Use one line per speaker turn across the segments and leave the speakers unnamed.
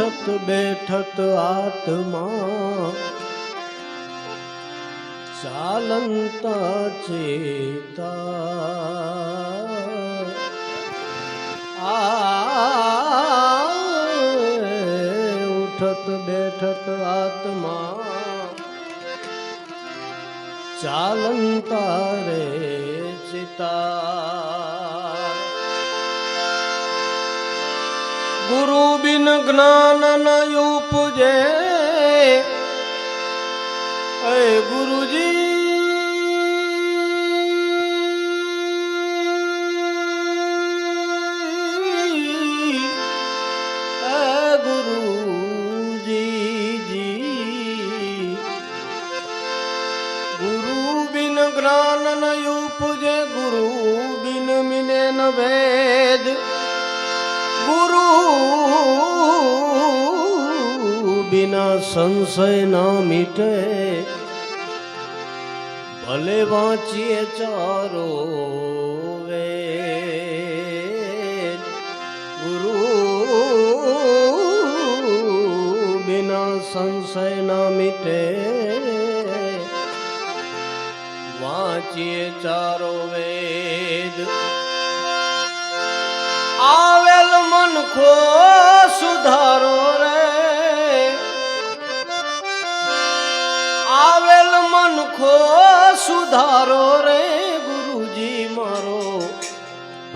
ઉઠત બેઠત આત્મા. ચાલંતા ચેતા. આ ઉઠત બેઠત આત્મા. ચાલંતા રે ચિતા. ગુરુ બિન જ્ઞાન ન ઉપજે. ગુરુજી બિના સંશય ના મીટે. ભલે વાંચીએ ચારો વે. ગુરુ બિના સંશય ના મીટે. વાંચીએ ચારો વેદ. આવેલ મન ખો સુધારો રે. આવેલ સુધારો રે ગુરુજી મારો.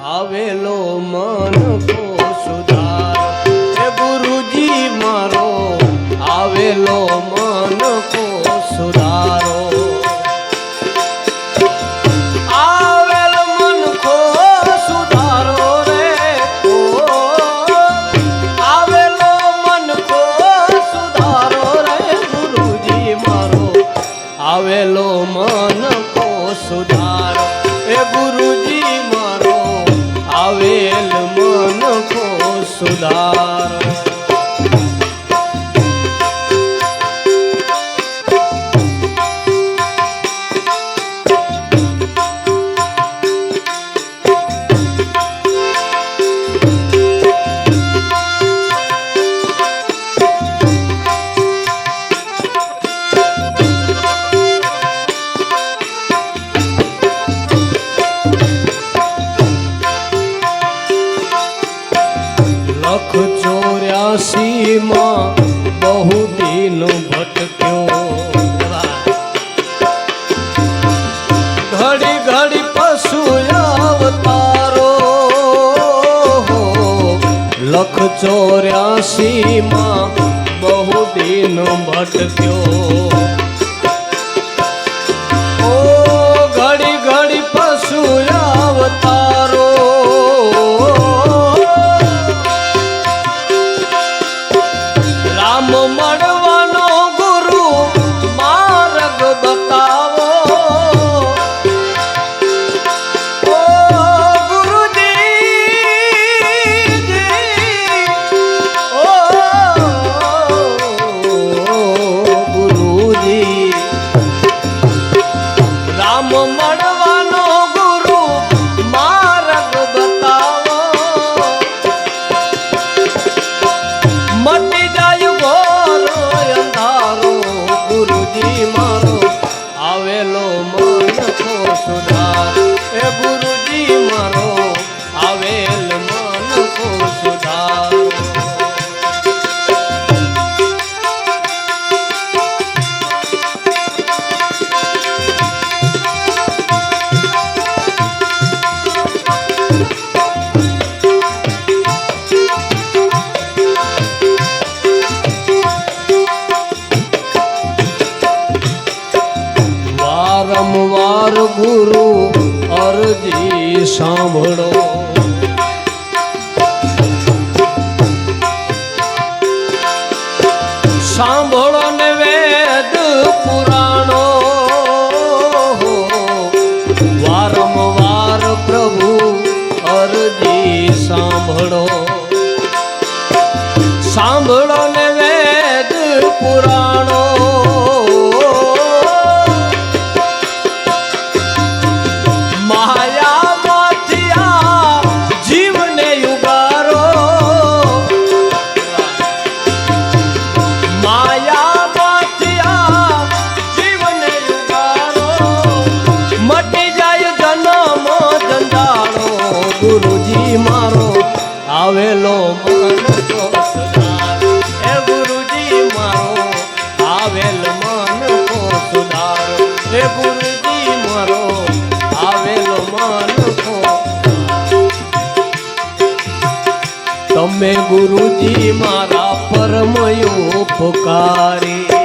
આવેલો મન ખો સુધારો રે ગુરુજી મારો. આવેલો સુધારો લખ ચોર્યાસી માં બહુ દિન ભટક્યો. ઘડી ઘડી પશુ અવતારો. લખ ચોર્યાસીમાં બહુ દિન ભટક્યો. ઘડી ઘડી પશુ અવતારો. સાંભળો. સાંભળો. તમે ગુરુજી મારા પરમયો ઉપકારી.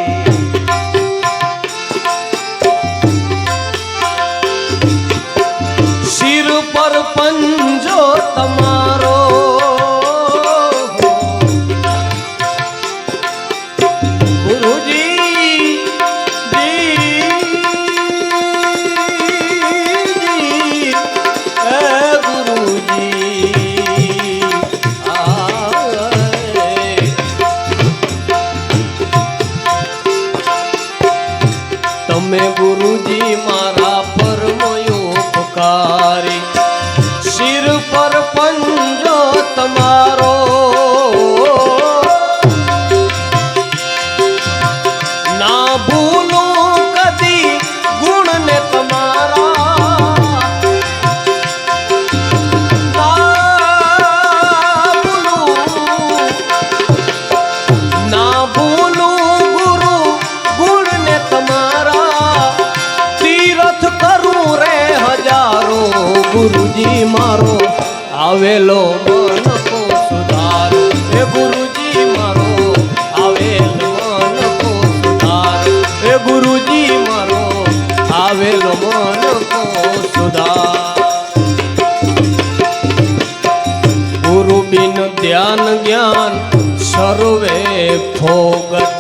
આવેલો મન કો સુધાર. ગુરુજી મારો, આવેલો મન કો ગુરુજી મારો, આવેલો મન કો સુધાર. ગુરુ બિન ધ્યાન જ્ઞાન સર્વે ફોગત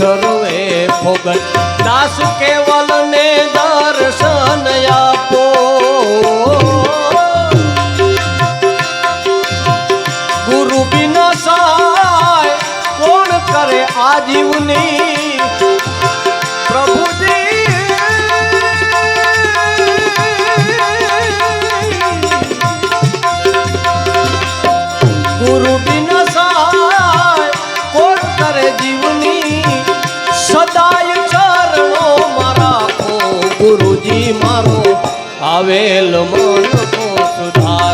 સર્વે ફોગટ દાસ કેવલ ને દર્શન આપો. ગુરુ બિન સહાય કોણ કરે આ જીવની આવેલ મોન સુધા